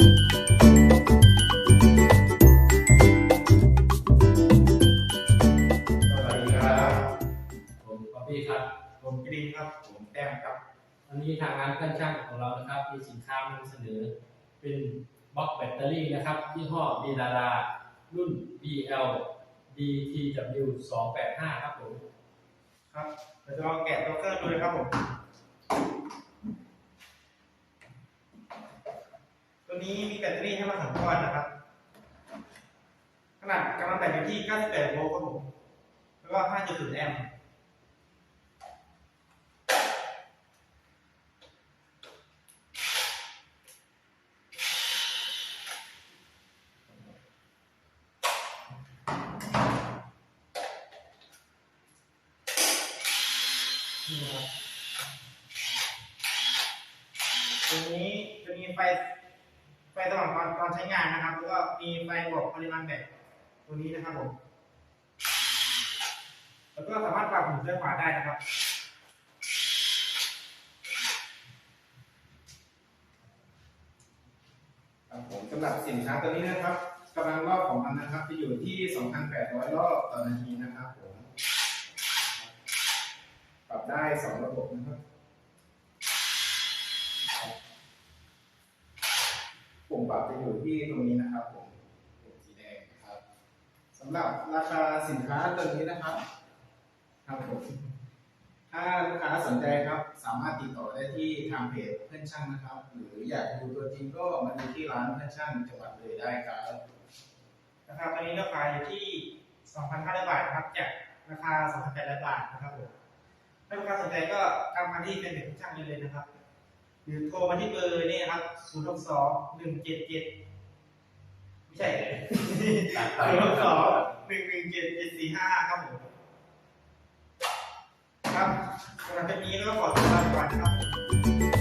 สวัสดีครับผมป๊อปปี้ครับ ผมกรีนครับ ผมแต้มครับ วันนี้ทางร้านเครื่องช่างของเรานะครับ มีสินค้ามานำเสนอ เป็นบล็อกแบตเตอรี่นะครับยี่ห้อบีดารารุ่น BL DTW 285 ครับผม ครับเราจะลองแกะตัวเครื่องดูเลยครับผม ตัว นี้มีแบตเตอรี่ให้มาสองก้อนนะครับ ขนาดกำลังแบตอยู่ที่ 98 โวลต์ครับผม แล้วก็ 5.0 แอมป์นี่นะครับตรงนี้จะมีไฟ ไฟสว่างตอนตอนใช้งานนะครับ แล้วก็มีไฟบอกปริมาณแบตตัวนี้นะครับผม แล้วก็สามารถปรับหมุนซ้ายขวาได้นะครับครับผมสำหรับสินค้าตัวนี้นะครับกำลังรอบของมันนะครับจะอยู่ที่ 2,800 รอบต่อนาทีนะครับผม ปรับได้สองระบบนะครับ ปุ่มปรับจะอยู่ที่ตรงนี้นะครับผมปุ่มสีแดงครับสำหรับราคาสินค้าตัวนี้นะครับครับผมถ้าลูกค้าสนใจครับ สามารถติดต่อได้ที่ทางเพจเพื่อนช่างนะครับ หรืออยากดูตัวจริงก็มาดูที่ร้านเพื่อนช่างจังหวัดเลยได้ครับราคาตอนนี้ราคาอยู่ที่ 2,500 บาทนะครับจากราคา 2,800 บาทนะครับผมถ้าลูกค้าสนใจก็ทำมาที่เป็นเด็กช่างได้เลยนะครับ หรือโทรมาที่เบอร์นี่ครับ0 6 2 1 7 7ไม่ใช่เลย0 6 2 1 1 7 7 4 5ครับผมครับสำหรับคลิปนี้ก็ขอตัวลาไปก่อนนะครับสวัสดีครับ